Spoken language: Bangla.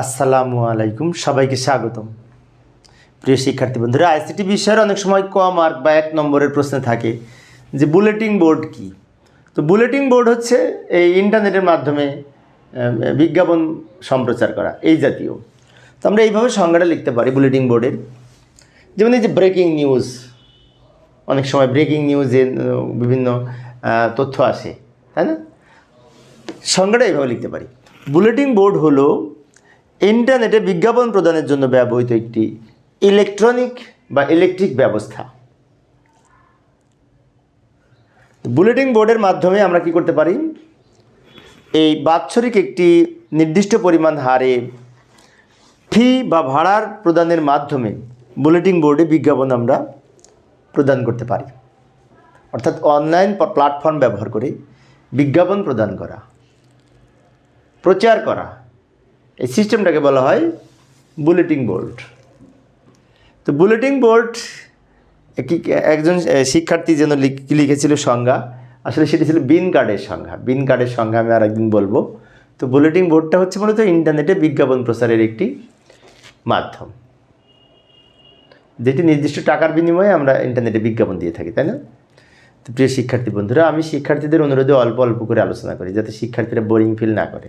আসসালামু আলাইকুম, সবাইকে স্বাগতম। প্রিয় শিক্ষার্থী বন্ধুরা, আইসিটি বিষয়ের অনেক সময় ক মার্ক বা এক নম্বরের প্রশ্ন থাকে যে বুলেটিন বোর্ড কি? তো বুলেটিন বোর্ড হচ্ছে এই ইন্টারনেটের মাধ্যমে বিজ্ঞাপন সম্প্রচার করা, এই জাতীয়। তো আমরা এইভাবে সংজ্ঞাটা লিখতে পারি বুলেটিন বোর্ডের। যেমন এই যে ব্রেকিং নিউজ, অনেক সময় ব্রেকিং নিউজে বিভিন্ন তথ্য আসে, তাই না? সংজ্ঞাটা এইভাবে লিখতে পারি। বুলেটিন বোর্ড হলো ইন্টারনেটে বিজ্ঞাপন প্রদানের জন্য ব্যবহৃত একটি ইলেকট্রনিক বা ইলেকট্রিক ব্যবস্থা। বুলেটিন বোর্ডের মাধ্যমে আমরা কি করতে পারি? এই বাৎসরিক একটি নির্দিষ্ট পরিমাণ হারে ফি বা ভাড়ার প্রদানের মাধ্যমে বুলেটিন বোর্ডে বিজ্ঞাপন আমরা প্রদান করতে পারি। অর্থাৎ অনলাইন প্ল্যাটফর্ম ব্যবহার করে বিজ্ঞাপন প্রদান করা, প্রচার করা এই সিস্টেমটাকে বলা হয় বুলেটিং বোর্ড। তো বুলেটিং বোর্ড একজন শিক্ষার্থী যেন লিখেছিল সংজ্ঞা? আসলে সেটি ছিল বিন কার্ডের সংজ্ঞা। বিন কার্ডের সংজ্ঞা আমি আর একদিন বলব। তো বুলেটিন বোর্ডটা হচ্ছে মূলত ইন্টারনেটে বিজ্ঞাপন প্রচারের একটি মাধ্যম। যেটি নির্দিষ্ট টাকার বিনিময়ে আমরা ইন্টারনেটে বিজ্ঞাপন দিয়ে থাকি, তাই না? তো প্রিয় শিক্ষার্থী বন্ধুরা, আমি শিক্ষার্থীদের অনুরোধে অল্প অল্প করে আলোচনা করি, যাতে শিক্ষার্থীরা বোরিং ফিল না করে।